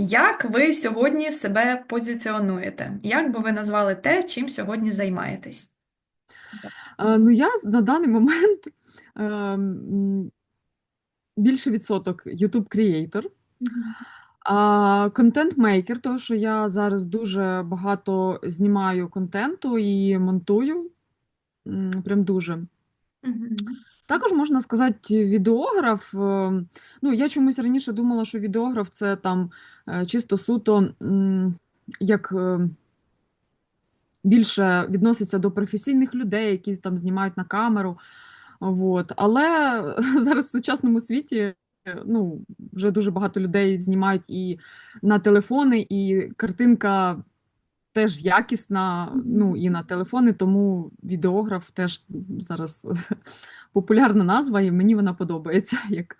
Як ви сьогодні себе позиціонуєте? Як би ви назвали те, чим сьогодні займаєтесь? Ну, я на даний момент е, більше відсоток YouTube creator, контент-мейкер, тому що я зараз дуже багато знімаю контенту і монтую. Прям дуже. Також можна сказати, відеограф. е, Ну, я чомусь раніше думала, що відеограф це там е, чисто суто як е, більше відноситься до професійних людей, які там знімають на камеру. Вот. Але зараз в сучасному світі е, ну, вже дуже багато людей знімають і на телефони, і картинка теж якісна, ну і на телефони, тому відеограф теж зараз популярна назва, і мені вона подобається. Як...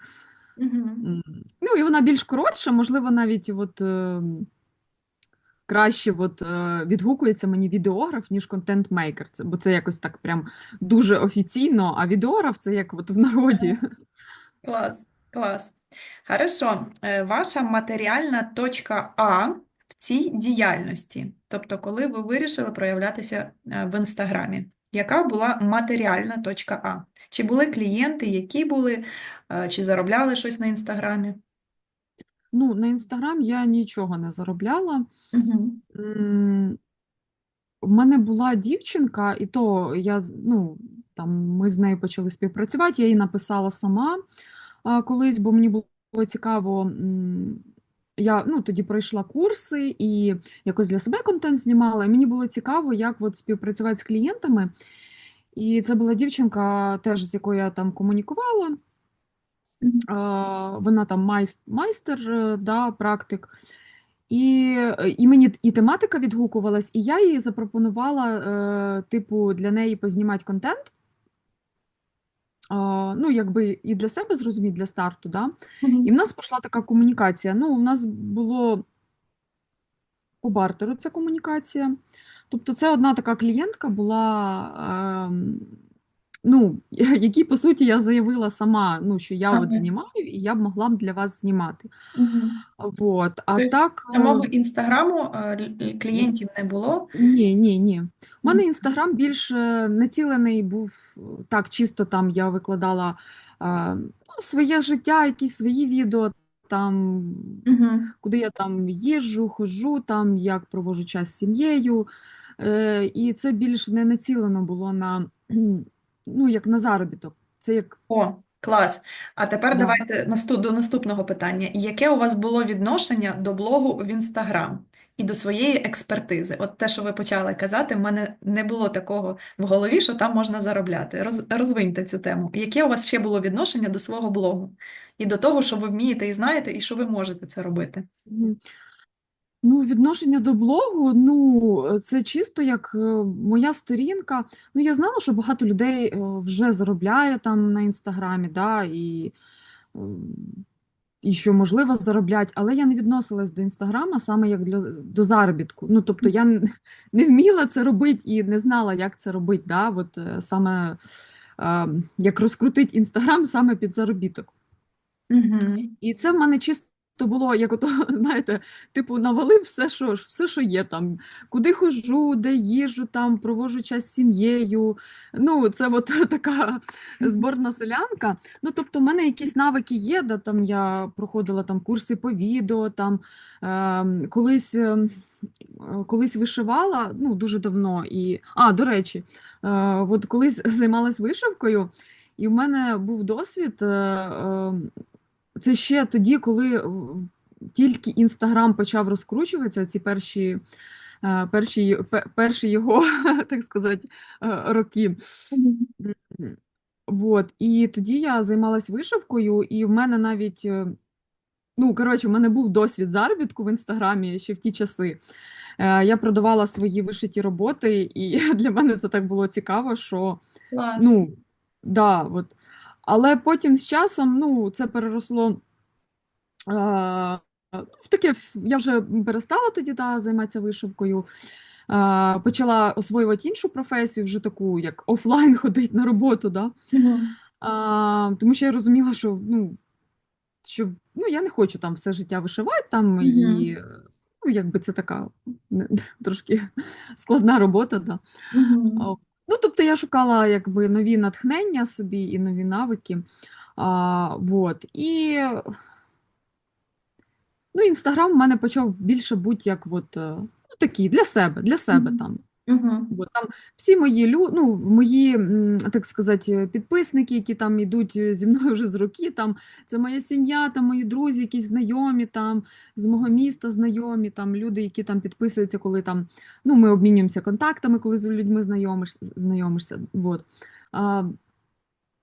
М, Ну, і вона більш коротша, можливо, навіть от, е, краще от, е, відгукується мені відеограф, ніж контент-мейкер. Це, бо це якось так прям дуже офіційно, а відеограф це як от в народі. Клас, клас. Хорошо. Е, Ваша матеріальна точка А в цій діяльності, тобто, коли ви вирішили проявлятися е, в Інстаграмі, яка була матеріальна точка А? Чи були клієнти, які були, е, чи заробляли щось на Інстаграмі? Ну, на Інстаграм я нічого не заробляла. М, В мене була дівчинка, і то я ну, там, ми з нею почали співпрацювати. Я їй написала сама колись, бо мені було цікаво. Я ну, тоді пройшла курси і якось для себе контент знімала. І мені було цікаво, як от співпрацювати з клієнтами. І це була дівчинка, теж з якою я там комунікувала. Вона там майс- майстер, е, да, практик. І, і мені і тематика відгукувалась, і я їй запропонувала, е, типу, для неї познімати контент. Ну, якби і для себе зрозуміти, для старту, да? І в нас пішла така комунікація. Ну, у нас було по бартеру ця комунікація. Тобто, це одна така клієнтка була, ем, ну, якій, по суті, я заявила сама, ну, що я от знімаю, і я б могла б для вас знімати. Мгм. Вот. А Тобто так. самого е, інстаграму е, клієнтів не було. Ні, ні, ні. У мене інстаграм більш е, націлений був так, чисто там я викладала ну, своє життя, якісь свої відео, там, Мгм. куди я там їжджу, ходжу, там, як проводжу час з сім'єю. Е, і це більш не націлено було на, ну, як на заробіток. Це як О, клас. А тепер Да. давайте наступ, до наступного питання. Яке у вас було відношення до блогу в Інстаграм і до своєї експертизи? От те, що ви почали казати, в мене не було такого в голові, що там можна заробляти. Роз, розвиньте цю тему. Яке у вас ще було відношення до свого блогу? І до того, що ви вмієте і знаєте, і що ви можете це робити? Мгм. Ну, відношення до блогу, ну, це чисто як е, моя сторінка. Ну, я знала, що багато людей е, вже заробляє там на інстаграмі, да, і, ем, і що можливо зароблять, але я не відносилась до інстаграма саме як для, до заробітку. Ну, тобто я н- не вміла це робити і не знала, як це робити, да, от е, саме е, як розкрутити інстаграм саме під заробіток. Угу. І це в мене чисто було, як ото, знаєте, типу, навалив все, що, все, що є там. Куди ходжу, де їжу, там, проводжу час з сім'єю. Ну, це от така зборна селянка. Ну, тобто, в мене якісь навики є, де там я проходила там курси по відео, там е, колись. е, Колись вишивала, ну дуже давно. І... А, до речі, е, от колись займалась вишивкою, і в мене був досвід. Е, е, це ще тоді, коли е, тільки Інстаграм почав розкручуватися, ці перші, е, перші, перші його, так сказати, е, роки. М, Вот. І тоді я займалась вишивкою, і в мене навіть, ну, коротше, в мене був досвід заробітку в Інстаграмі ще в ті часи. Е, Я продавала свої вишиті роботи, і для мене це так було цікаво, що Клас. Ну, да, от. Але потім з часом ну, це переросло е, в таке, я вже перестала тоді да, займатися вишивкою. Е, почала освоювати іншу професію, вже таку, як офлайн ходити на роботу. Да? А, тому що я розуміла, що, ну, що ну, я не хочу там все життя вишивати там і ну, якби це така не- трошки складна робота. Да. О, Ну, тобто я шукала якби нові натхнення собі і нові навики. А, вот. І ну, Інстаграм в мене почав більше бути як от, е, ну, такий для себе, для себе Мгм. там. Мгм. Бо там всі мої лю... ну, мої, так сказати, підписники, які там йдуть зі мною вже з роки, там це моя сім'я, там мої друзі, якісь знайомі, там з мого міста знайомі, там люди, які там підписуються, коли там ну, ми обмінюємося контактами, коли з людьми знайомиш, знайомишся. Вот. А,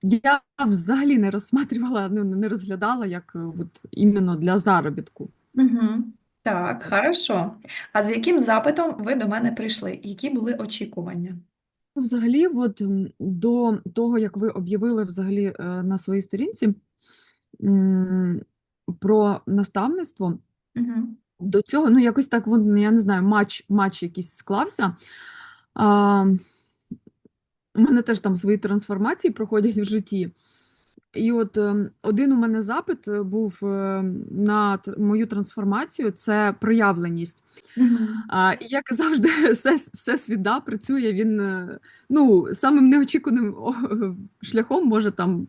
я взагалі не розсматрювала, ну, не розглядала як е, от, іменно для заробітку. Мгм. Так, хорошо. А з яким запитом ви до мене прийшли? Які були очікування? Взагалі, от м, до того, як ви об'явили взагалі е, на своїй сторінці м, про наставництво, Мгм. до цього, ну, якось так, вон, я не знаю, матч, матч якийсь склався. А, у мене теж там свої трансформації проходять в житті. І от ем, один у мене запит е, був е, на мою трансформацію це проявленість. А, і як завжди, все, все свіда працює, він е, ну, самим неочікуваним шляхом може там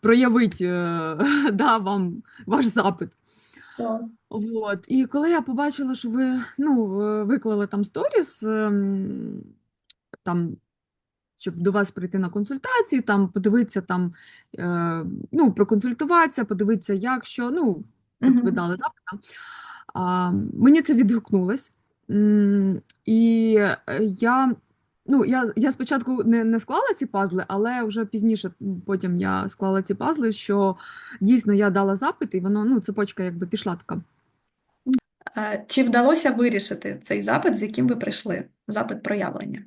проявити да, вам ваш запит. Так. Вот. І коли я побачила, що ви ну, виклали там сторіс, ем, там, щоб до вас прийти на консультацію, там подивитися, там, е, ну, проконсультуватися, подивитися, як що. Ну, от ви дали запит. А, мені це відгукнулось. І е, я, ну, я, я спочатку не, не склала ці пазли, але вже пізніше потім я склала ці пазли, що дійсно я дала запит, і воно, ну, цепочка якби пішла така. Чи вдалося вирішити цей запит, з яким ви прийшли? Запит проявлення.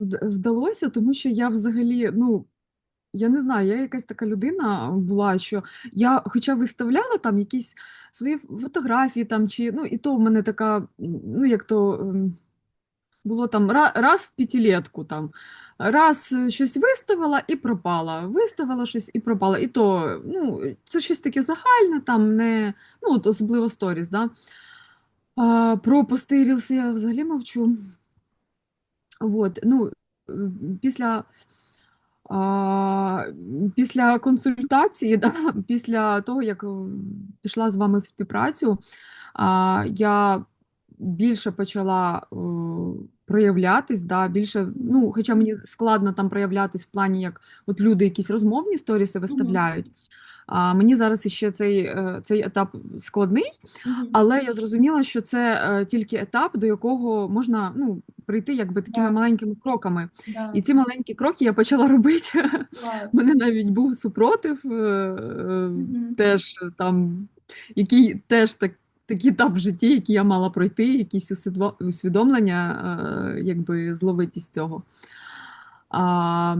Вд- Вдалося, тому що я взагалі, ну, я не знаю, я якась така людина була, що я хоча виставляла там якісь свої фотографії, там, чи, ну, і то в мене така, ну, як то ем, було там раз в п'ятилетку, там, раз е, щось виставила і пропала, виставила щось і пропала. І то, ну, це щось таке загальне, там, не, ну, от особливо сторіс, да? А, про пости рілси я взагалі мовчу. От, ну, після, а, після консультації, да, після того, як пішла з вами в співпрацю, а, я більше почала е, проявлятись, да, більше, ну, хоча мені складно там проявлятись в плані, як от люди якісь розмовні сторіси виставляють. А, мені зараз іще цей, е, цей етап складний, але я зрозуміла, що це е, тільки етап, до якого можна ну, прийти якби такими Так. маленькими кроками. Да. І ці маленькі кроки я почала робити. Клас. Мене навіть був супротив, Мгм. теж там, який теж так, такий етап в житті, який я мала пройти, якісь усвідомлення, якби зловити з цього. А,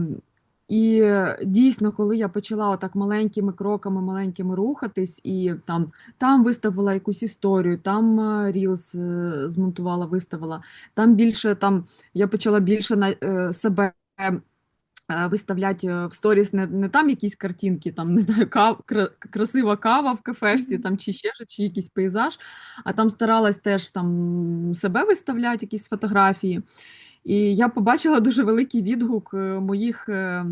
і дійсно, коли я почала отак маленькими кроками, маленькими рухатись, і там, там виставила якусь історію, там е, Reels е, змонтувала, виставила, там більше там я почала більше на е, себе е, виставляти е, в сторіс не, не там якісь картинки, там не знаю, кав, красива кава в кафешці, там чи ще чи якийсь пейзаж, а там старалась теж там себе виставляти, якісь фотографії. І я побачила дуже великий відгук е, моїх, е,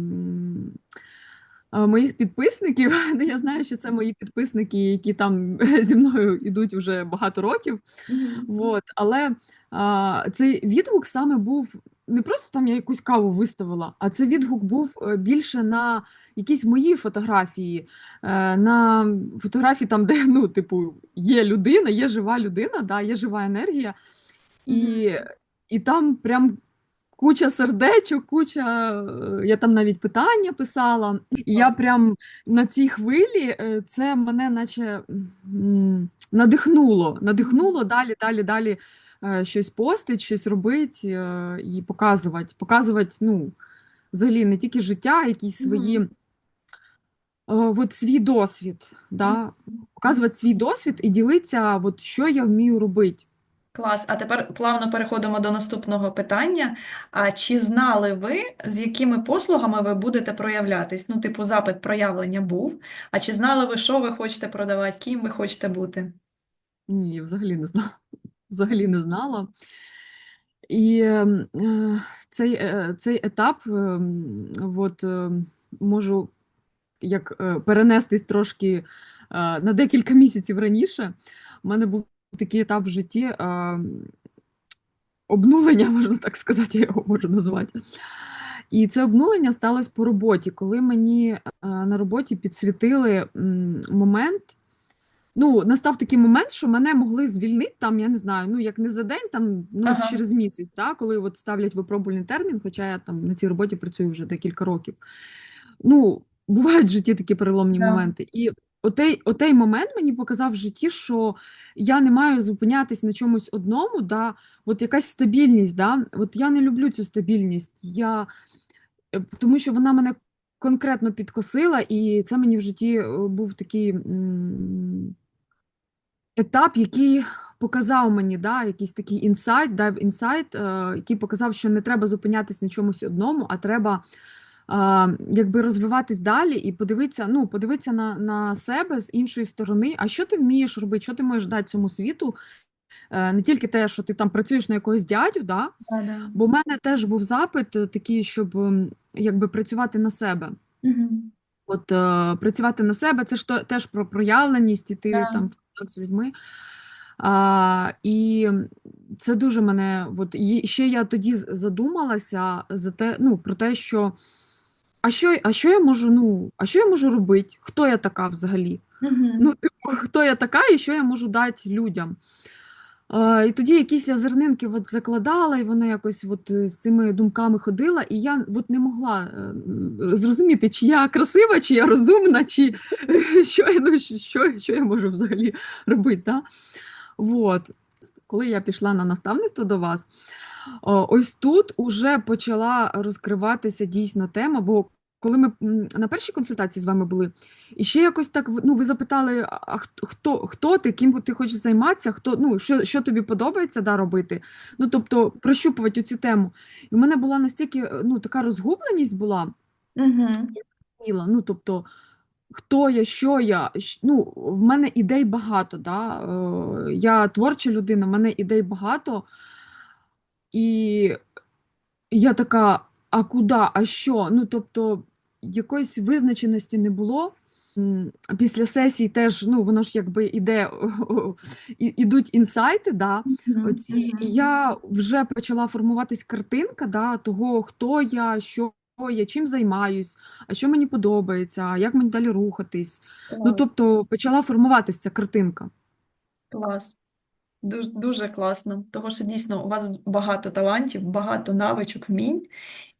е, моїх підписників. Ну, я знаю, що це мої підписники, які там зі мною йдуть вже багато років. Мгм. Вот. Але а, цей відгук саме був не просто там я якусь каву виставила, а цей відгук був більше на якісь мої фотографії, на фотографії там, де ну, типу, є людина, є жива людина, да, є жива енергія. І, і там прям куча сердечок, куча. е, Я там навіть питання писала. І я прям на цій хвилі е, це мене наче надихнуло. Надихнуло далі, далі, далі е, щось постить, щось робити е, і показувати. Показувати, ну, взагалі, не тільки життя, а якісь свої. От свій досвід, да? показувати свій досвід і ділитися, от, що я вмію робити. Клас. А тепер плавно переходимо до наступного питання. А чи знали ви, з якими послугами ви будете проявлятись? Ну, типу, запит проявлення був. А чи знали ви, що ви хочете продавати, ким ви хочете бути? Ні, взагалі не знала. Взагалі не знала. І ем, е, цей, е, цей етап ем, от, е, можу як е, перенестись трошки е, на декілька місяців раніше. У мене був такий етап в житті е, обнулення, можна так сказати, я його можу назвати. І це обнулення сталося по роботі, коли мені е, на роботі підсвітили м, момент. Ну, настав такий момент, що мене могли звільнити там, я не знаю, ну як не за день, там ну Ага. через місяць, та, коли от ставлять випробувальний термін, хоча я там на цій роботі працюю вже декілька років. Ну, бувають в житті такі переломні Да. моменти. І отей, отей момент мені показав в житті, що я не маю зупинятись на чомусь одному, да, от якась стабільність, да, от я не люблю цю стабільність. Я, е, тому що вона мене конкретно підкосила, і це мені в житті е, був такий. етап, який показав мені, да, якийсь такий інсайт, дав інсайт, е, який показав, що не треба зупинятись на чомусь одному, а треба якби розвиватись далі і подивитися, ну, подивитися на, на себе з іншої сторони, а що ти вмієш робити, що ти можеш дати цьому світу. Е, Не тільки те, що ти там працюєш на якогось дядю, да? Да-да. бо в мене теж був запит е, такий, щоб якби працювати на себе. Мгм. От е, працювати на себе, це ж то, теж про проявленість, іти Да. там контакт з людьми. А, і це дуже мене. От, і ще я тоді задумалася за те, ну, про те, що а що, а що я можу, ну, а що я можу робити? Хто я така взагалі? Мгм. Ну, типу, хто я така і що я можу дати людям? Е, і тоді якісь я зернинки от закладала, і вона якось от е, з цими думками ходила, і я от не могла е, зрозуміти, чи я красива, чи я розумна, чи що, я- ну, що, що я можу взагалі робити. Да? Вот. Коли я пішла на наставництво до вас, ось тут уже почала розкриватися дійсно тема, бо коли ми на першій консультації з вами були, і ще якось так ну, ви запитали, а хто, хто, ти, ким ти хочеш займатися, хто, ну, що, що тобі подобається да, робити. Ну, тобто прощупувати цю тему. І в мене була настільки е, ну, така розгубленість була. Міла, ну, тобто, хто я, що я, ну, в мене ідей багато, да? е, я творча людина, в мене ідей багато, і я така, а куди, а що? Ну, тобто, якоїсь визначеності не було. Після сесії теж, ну, воно ж якби іде, ідуть інсайти, да, оці, і я вже почала формуватись картинка да, того, хто я, що я, чим займаюсь, а що мені подобається, а як мені далі рухатись. Ну, Клас. тобто почала формуватись ця картинка. Клас. Дуже, дуже класно, тому що дійсно у вас багато талантів, багато навичок, вмінь.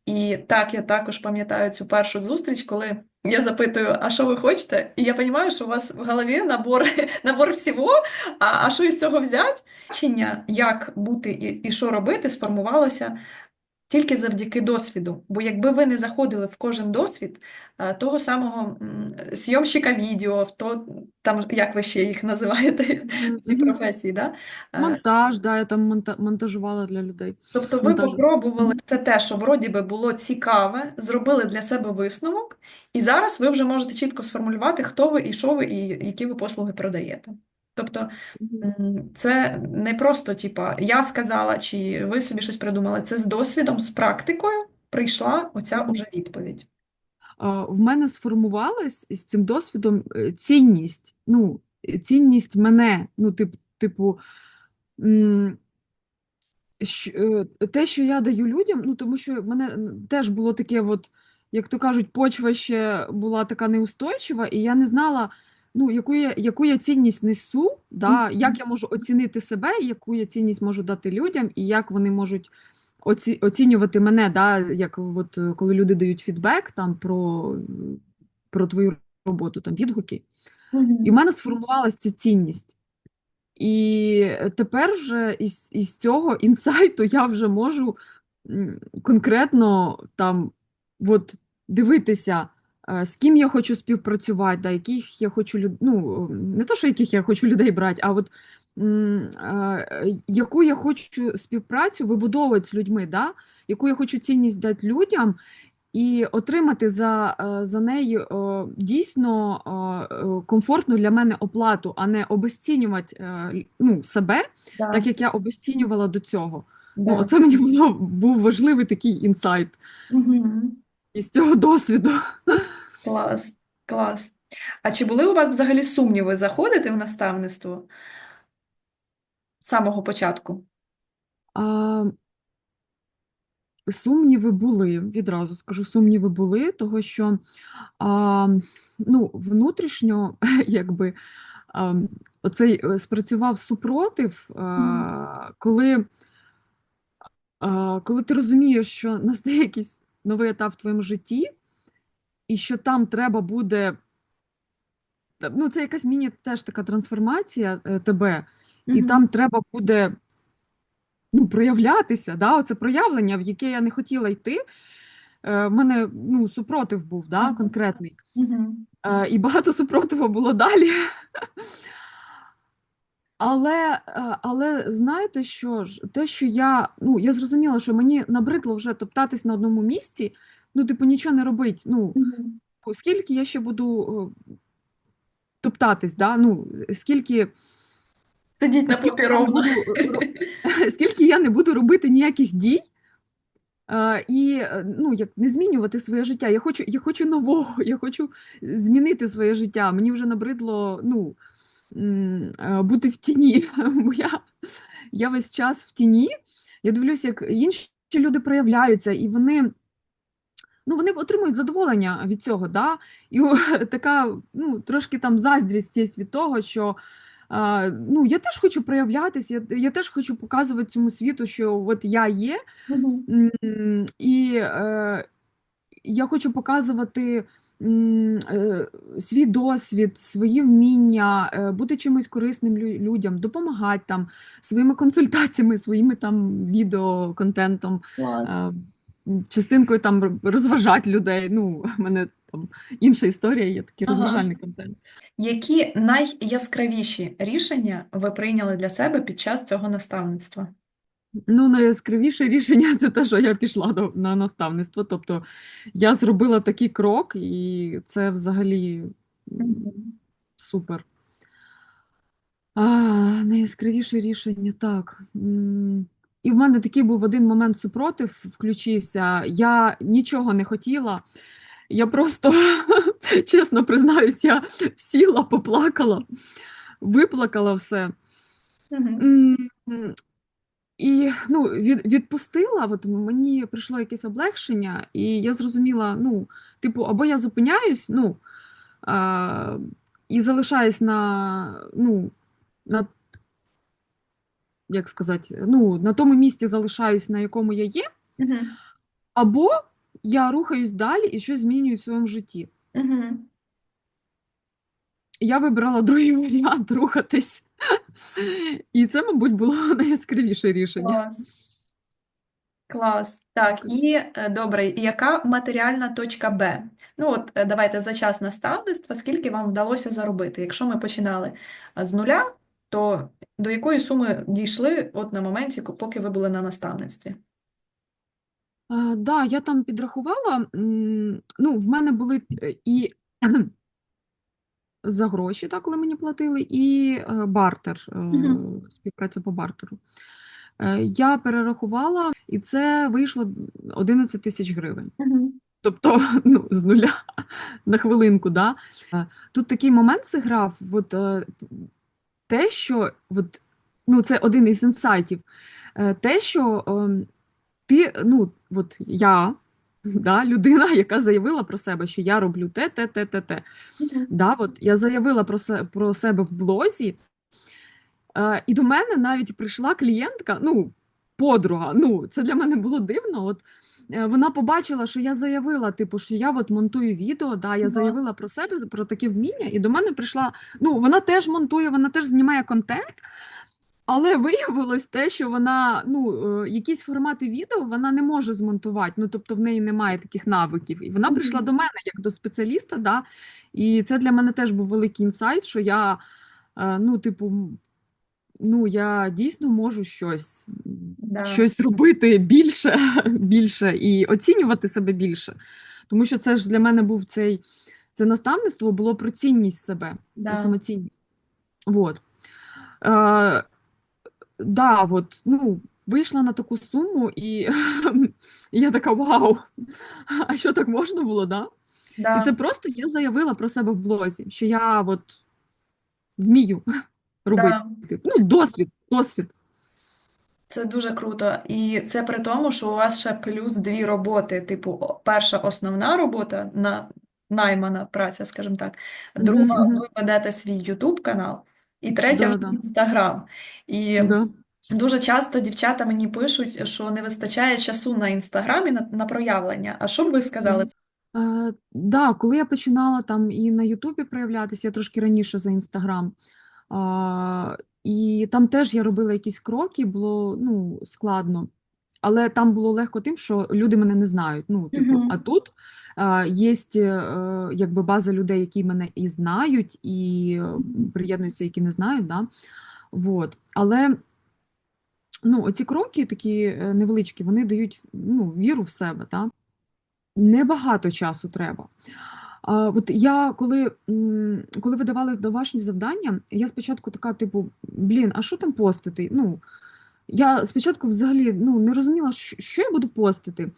І так, я також пам'ятаю цю першу зустріч, коли я запитую, а що ви хочете? І я розумію, що у вас в голові набор, набор всього, а, а що із цього взяти? Бачення, як бути і, і що робити, сформувалося тільки завдяки досвіду. Бо якби ви не заходили в кожен досвід е, того самого м, зйомщика відео, то, там, як ви ще їх називаєте, ці Мгм. професії, да? Е, Монтаж, да, я там монтажувала для людей. Тобто ви Монтаж. попробували це те, що вроді би було цікаве, зробили для себе висновок, і зараз ви вже можете чітко сформулювати, хто ви і що ви, і які ви послуги продаєте. Тобто це не просто, типа, я сказала, чи ви собі щось придумали, це з досвідом, з практикою прийшла оця уже відповідь. В мене сформувалась з цим досвідом е, цінність. Ну, цінність мене. Ну, тип, типу, е, те, що я даю людям, ну тому що в мене теж було таке, от, як то кажуть, почва ще була така неустойчива, і я не знала, ну, яку я, яку я цінність несу, да, як я можу оцінити себе, яку я цінність можу дати людям, і як вони можуть оці, оцінювати мене, да, як от, е, коли люди дають фідбек там про, про твою роботу, там відгуки. І в мене сформувалася ця цінність. І тепер вже із, із цього інсайту я вже можу конкретно там от, дивитися, з ким я хочу співпрацювати, да, яких я хочу люд... ну, не то, що яких я хочу людей брати, а от е, яку я хочу співпрацю вибудовувати з людьми, да? яку я хочу цінність дати людям і отримати за, е, за неї е, дійсно е, е, комфортну для мене оплату, а не обесцінювати е, ну, себе, Да, так як я обесцінювала до цього. Ну, оце мені було, був важливий такий інсайт Мгм. Із цього досвіду. Клас, клас. А чи були у вас взагалі сумніви заходити в наставництво з самого початку? А, сумніви були, відразу скажу, сумніви були, того що а, ну, внутрішньо, якби а, оцей е, спрацював супротив, а, коли, а, коли ти розумієш, що настає якийсь новий етап в твоєму житті, і що там треба буде. Ну, це якась міні теж така трансформація е, тебе, і там треба буде ну, проявлятися, да, оце проявлення, в яке я не хотіла йти. Е, в мене ну, супротив був да, конкретний. Мгм. Е, і багато супротиву було далі. Але, е, але знаєте що ж, те, що я, ну, я зрозуміла, що мені набридло вже топтатись на одному місці, ну, типу, нічого не робить. Ну, Мгм. скільки я ще буду е, топтатись, да? ну, скільки, Сидіть на скільки я не буду, скільки я не буду робити ніяких дій, е, і ну, як не змінювати своє життя. Я хочу, я хочу нового, я хочу змінити своє життя. Мені вже набридло ну, бути в тіні. Бо я, я весь час в тіні. Я дивлюся, як інші люди проявляються, і вони. Ну, вони отримують задоволення від цього, да? І о, така ну, трошки там заздрість є від того, що а, ну, я теж хочу проявлятися, я, я теж хочу показувати цьому світу, що от я є. М, І е, я хочу показувати свій досвід, свої вміння, е, бути чимось корисним лю- людям, допомагати там своїми консультаціями, своїми там відеоконтентом, Клас. е, частинкою там розважати людей. Ну, мене там інша історія, є такий Ага. розважальний контент. Які найяскравіші рішення ви прийняли для себе під час цього наставництва? Ну, найяскравіше рішення це те, що я пішла до, на наставництво. Тобто я зробила такий крок, і це взагалі супер. А, найяскравіше рішення, так. І в мене такий був один момент супротив включився. Я нічого не хотіла. Я просто, чесно признаюсь, я сіла, поплакала, виплакала все. І ну, від, відпустила, от мені прийшло якесь облегшення, і я зрозуміла: ну, типу, або я зупиняюсь, ну, а, і залишаюсь на, ну, на, як сказати, ну, на тому місці залишаюсь, на якому я є, Мгм. або я рухаюсь далі і щось змінюю в своєму житті. Мгм. Я вибрала другий варіант рухатись. І це, мабуть, було найяскравіше рішення. Клас. Клас. Так, і е, добре, яка матеріальна точка Б? Ну от е, давайте за час наставництва, скільки вам вдалося заробити? Якщо ми починали е, з нуля, то до якої суми дійшли от на моменті, поки ви були на наставництві? А, да, я там підрахувала. Ну, в мене були і за гроші, так, коли мені платили, і е, бартер, Мгм. співпраця по бартеру. Е, Я перерахувала, і це вийшло 11 тисяч гривень. Мгм. Тобто, ну, з нуля на хвилинку, да. Тут такий момент зіграв, от, те, що от, ну, це один із інсайтів, те, що ем, ти, ну, от я, да, людина, яка заявила про себе, що я роблю те, те, те, те, те. Мгм. Да, от я заявила про, се, про себе в блозі, е, і до мене навіть прийшла клієнтка, ну, подруга. Ну, це для мене було дивно. От е, вона побачила, що я заявила, типу, що я от монтую відео, да, я Ага. заявила про себе, про такі вміння, і до мене прийшла. Ну, вона теж монтує, вона теж знімає контент. Але виявилось те, що вона ну е, якісь формати відео вона не може змонтувати. Ну тобто в неї немає таких навиків. І вона прийшла до мене як до спеціаліста. Да? І це для мене теж був великий інсайт, що я е, ну, типу, ну, я дійсно можу щось, Да. щось робити більше, більше і оцінювати себе більше. Тому що це ж для мене був цей це наставництво було про цінність себе, про самоцінність. Вот. Е, да, от, ну, вийшла на таку суму, і, я така: вау! А що так можна було, да? Да. І це просто я заявила про себе в блозі, що я от вмію робити. Да. Ну, досвід, досвід. Це дуже круто. І це при тому, що у вас ще плюс дві роботи. Типу, перша основна робота на наймана праця, скажімо так. Друга, Мгм, мгм. ви ведете свій YouTube канал, і третя Да, вже да. Інстаграм. І Да. дуже часто дівчата мені пишуть, що не вистачає часу на Інстаграмі на, на проявлення. А що б ви сказали? Е, да, коли я починала там і на Ютубі проявлятися, я трошки раніше за Інстаграм. А, і там теж я робила якісь кроки, було ну, складно. Але там було легко тим, що люди мене не знають. Ну, типу, а тут є е, якби база людей, які мене і знають, і е, приєднуються, які не знають. Да? Вот. Але ну, оці кроки такі е, невеличкі, вони дають ну, віру в себе. Да? Небагато часу треба. А, от я коли, коли видавали домашні завдання, я спочатку така, типу, блін, а що там постити? Ну, я спочатку взагалі ну, не розуміла, що, я буду постити.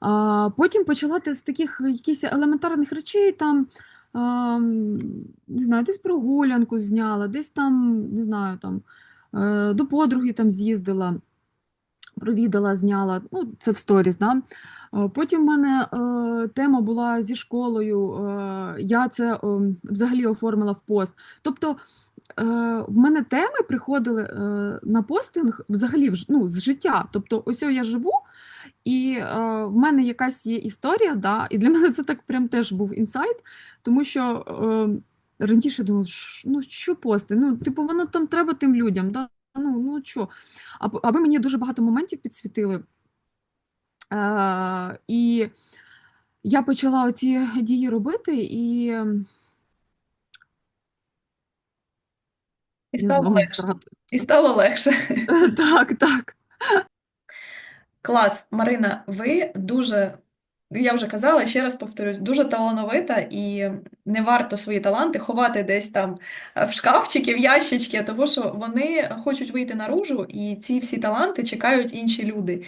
А, потім почала з таких якихось елементарних речей, там, а, не знаю, десь прогулянку зняла, десь там, не знаю, там, е, до подруги там з'їздила, провідала, зняла, ну, це в сторіс, да? Е, Потім в мене е, тема була зі школою, е, я це е, взагалі оформила в пост. Тобто в мене теми приходили е, на постинг взагалі ну, з життя. Тобто, ось я живу, і е, в мене якась є історія, да, і для мене це так прям теж був інсайт, тому що е, раніше думала, ну що пости? Ну, типу, воно там треба тим людям. Да? Ну, ну що? А, а ви мені дуже багато моментів підсвітили. Е, і я почала оці дії робити, і І стало легше. І стало легше. Так, так. Клас, Марина, ви дуже, я вже казала, ще раз повторюсь, дуже талановита і не варто свої таланти ховати десь там е, в шкафчики, в ящички, тому що вони хочуть вийти наружу, і ці всі таланти чекають інші люди.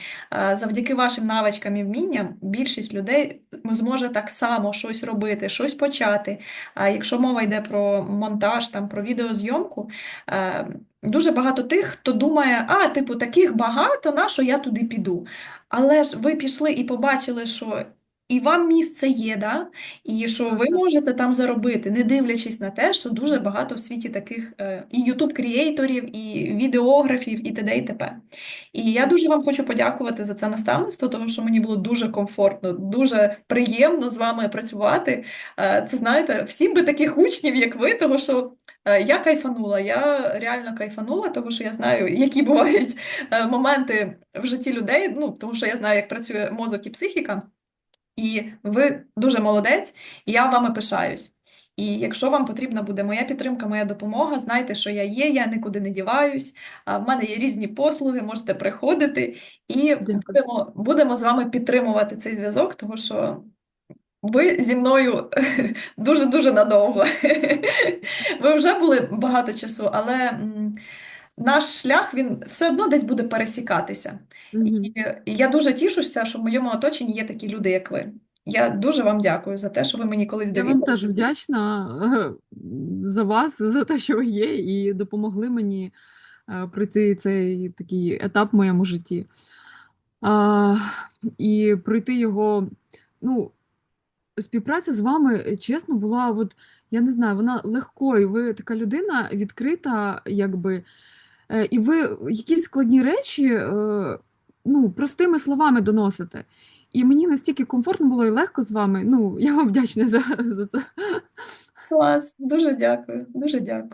Завдяки вашим навичкам і вмінням більшість людей зможе так само щось робити, щось почати. А якщо мова йде про монтаж, там, про відеозйомку, е, Дуже багато тих, хто думає, а, типу, таких багато, на що я туди піду. Але ж ви пішли і побачили, що і вам місце є, да? І що ви можете там заробити, не дивлячись на те, що дуже багато в світі таких е, і YouTube-крієйторів, і відеографів, і т.д. і т.п. І я дуже вам хочу подякувати за це наставництво, тому що мені було дуже комфортно, дуже приємно з вами працювати. Е, Це знаєте, всім би таких учнів, як ви, тому що Я кайфанула, я реально кайфанула, тому що я знаю, які бувають е, моменти в житті людей, ну, тому що я знаю, як працює мозок і психіка. І ви дуже молодець, і я вами пишаюсь. І якщо вам потрібна буде моя підтримка, моя допомога, знайте, що я є, я нікуди не діваюсь. А в мене є різні послуги, можете приходити, і будемо, будемо з вами підтримувати цей зв'язок, тому що ви зі мною дуже-дуже надовго. Ви вже були багато часу, але наш шлях він все одно десь буде пересікатися. І я дуже тішуся, що в моєму оточенні є такі люди, як ви. Я дуже вам дякую за те, що ви мені колись Я вам довірили. теж вдячна за вас, за те, що ви є, і допомогли мені е, пройти цей такий етап в моєму житті. А, і пройти його, ну, співпраця з вами, е, чесно, була, от, я не знаю, вона легкою. Ви така людина відкрита, якби, е, і ви якісь складні речі, е, ну, простими словами доносите. І мені настільки комфортно було і легко з вами. Ну, я вам вдячна за, за це. Клас, дуже дякую, дуже дякую.